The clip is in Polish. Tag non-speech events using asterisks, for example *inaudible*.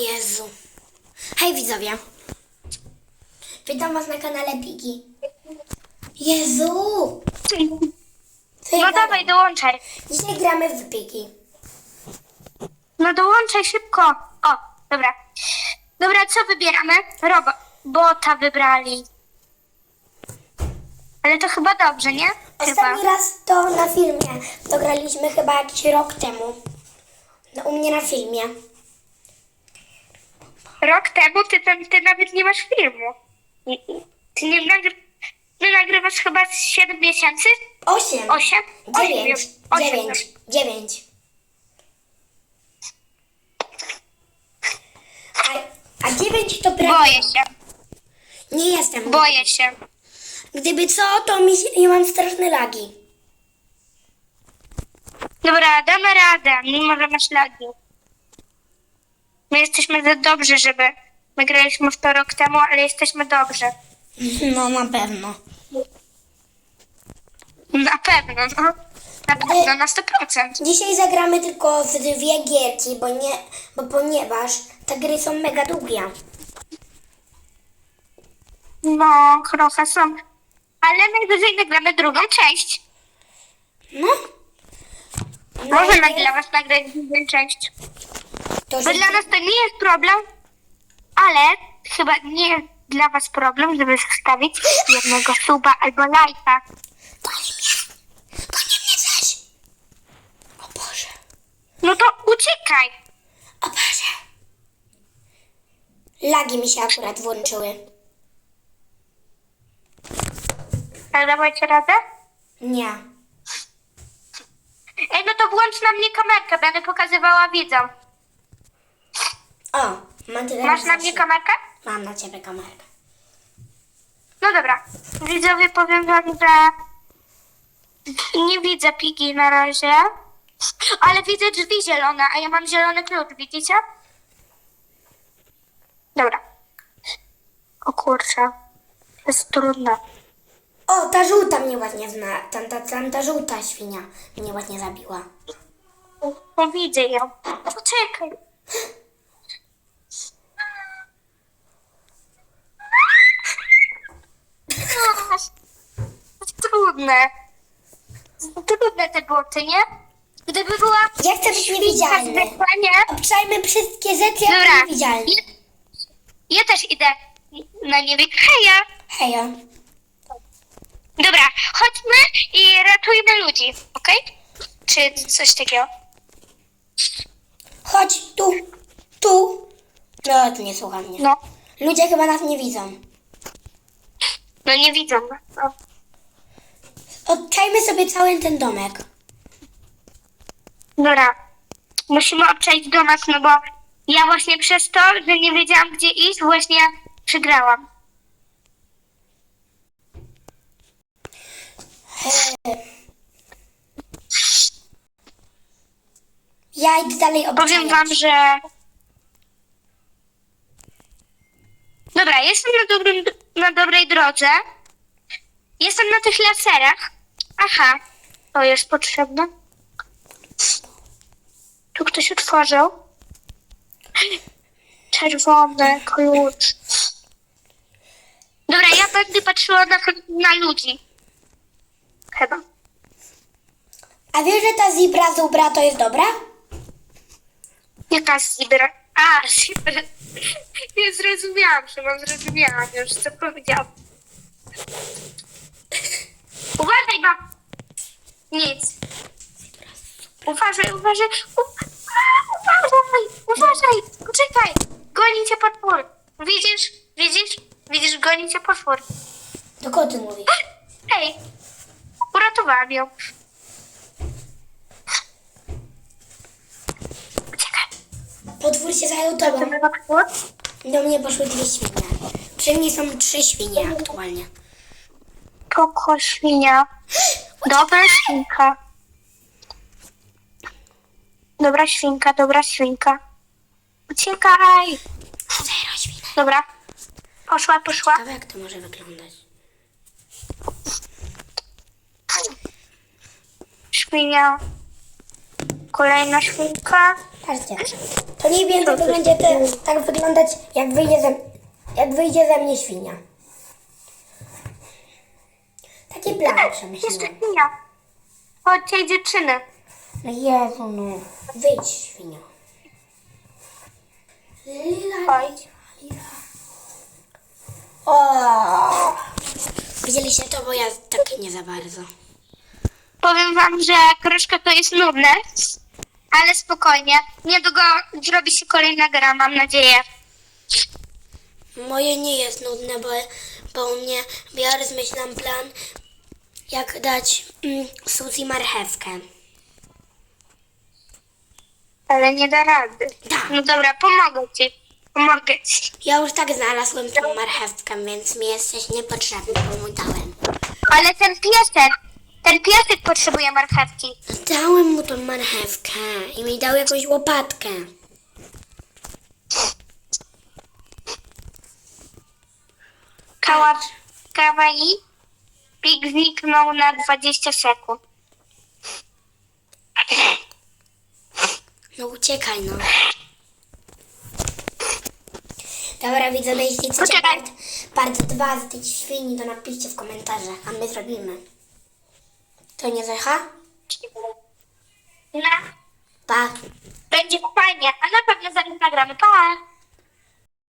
Jezu. Hej widzowie. Witam was na kanale Pigi. Jezu! Co ja No gadam? dawaj, dołączaj. Dzisiaj gramy w Pigi. No dołączaj szybko. O, dobra. Dobra, co wybieramy? Robo bota wybrali. Ale to chyba dobrze, nie? Chyba. Ostatni raz to na filmie. To graliśmy chyba jakiś rok temu. No, u mnie na filmie. Rok temu ty, tam, ty nawet nie masz filmu. I- i- Ty nie nagry... Ty nagrywasz chyba z 7 miesięcy? Osiem. 8? Dziewięć. Dziewięć. Dziewięć. A, a dziewięć to prawda. Boję się, Nie jestem. boję się. Gdyby co, to mi się, ja mam straszne lagi. Dobra, damy radę, mimo że masz lagi. My jesteśmy za dobrzy, żeby... My graliśmy w to rok temu, ale jesteśmy dobrzy. No na pewno. Na pewno, no. Na pewno, na 100%. Dzisiaj zagramy tylko w dwie gierki, bo nie, bo ponieważ te gry są mega długie. No, trochę są. Ale najwyżej nagramy drugą część. No. Może Najpierw nagrywać, nagrać drugą część. To, Bo że dla nas to nie jest problem, ale chyba nie jest dla was problem, żeby zostawić jednego suba albo lajka. Goni mnie. Goni mnie coś. O Boże. No to uciekaj. O Boże. Lagi mi się akurat włączyły. Tak dawajcie radę? Nie. Ej, no to włącz na mnie kamerkę, będę pokazywała widzom. O, mam teraz Masz na mnie kamerkę? Mam na ciebie kamerkę. No dobra. Widzowie, powiem wam, że nie widzę pigi na razie, ale widzę drzwi zielone, a ja mam zielony klucz, widzicie? Dobra. O kurczę. To jest trudne. O, ta żółta mnie ładnie zna. Tam ta, tam ta żółta świnia mnie ładnie zabiła. No widzę ją. Poczekaj. Trudne. Trudne te boty, nie? Gdyby była... Ja chcę być niewidzialny. Obszajmy wszystkie rzeczy jak Dobra. niewidzialny. Ja, ja też idę na niebie. Heja! Hejo. Dobra, chodźmy i ratujmy ludzi, okej? Czy coś takiego? Chodź tu, tu. No, to nie słucha mnie. No, Ludzie chyba nas nie widzą. no nie widzą. No. Odczajmy sobie cały ten domek. Dobra, musimy obczaić domek, no bo ja właśnie przez to, że nie wiedziałam gdzie iść, właśnie przegrałam. Ja idę dalej obczajać. Powiem wam, że... Dobra, jestem na, dobrym, na dobrej drodze. Jestem na tych laserach. Aha, to jest potrzebne. Tu ktoś otworzył. Czerwony klucz. Dobra, ja będę patrzyła na, na ludzi. Chyba. A wiesz, że ta zebra z ubra to jest dobra? Jaka zibra? A, zibra. Nie zrozumiałam, że zrozumiałam już, co powiedziałam. Uważaj, mam. Nic. Uważaj, uważaj. U... Uważaj, uważaj. Poczekaj. Goni cię potwór. Widzisz? Widzisz? Widzisz, goni cię potwór. Do kogo ty mówisz? Hej, uratowałam ją. Uciekaj. Potwór się zajął tobą. Potwór? Do mnie poszły dwie świnie. Przy mnie są trzy świnie aktualnie. Koko świnia. *gasps* Dobra świnka. Dobra świnka, dobra świnka. Uciekaj. Zero. Dobra. Poszła, poszła. Ciekawe jak to może wyglądać. Świnia. kolejna świnka. Patrzcie, to mniej więcej to będzie te, tak wyglądać, jak wyjdzie, ze, jak wyjdzie ze mnie świnia. Taki plan Jeszcze przemyśliłem. świnia. Od tej dziewczyny. No Jezu, no. Wyjdź, świnio. Lila, Chodź. lila. O! Widzieliście to, bo ja tak nie za bardzo. Powiem wam, że kroszka to jest nudne, ale spokojnie. Niedługo zrobi się kolejna gra, mam nadzieję. Moje nie jest nudne, bo, bo u mnie, bo ja rozmyślam plan, jak dać mm, Suzy marchewkę. Ale nie da rady. Tak. No dobra, pomogę ci. Pomogę ci. Ja już tak znalazłem tą marchewkę, więc mi jesteś niepotrzebny, bo mu dałem. Ale ten piesek, ten piesek potrzebuje marchewki. Dałem mu tą marchewkę i mi dał jakąś łopatkę. Kała, kawaii. Pik zniknął na 20 sekund. No uciekaj, no. Dobra, widzowie, jeśli chcecie Poczekaj. part, part 2 z tej świni, to napiszcie w komentarzach, a my zrobimy. To nie zecha? No, Pa. będzie fajnie, a na pewno zaraz nagramy. Pa!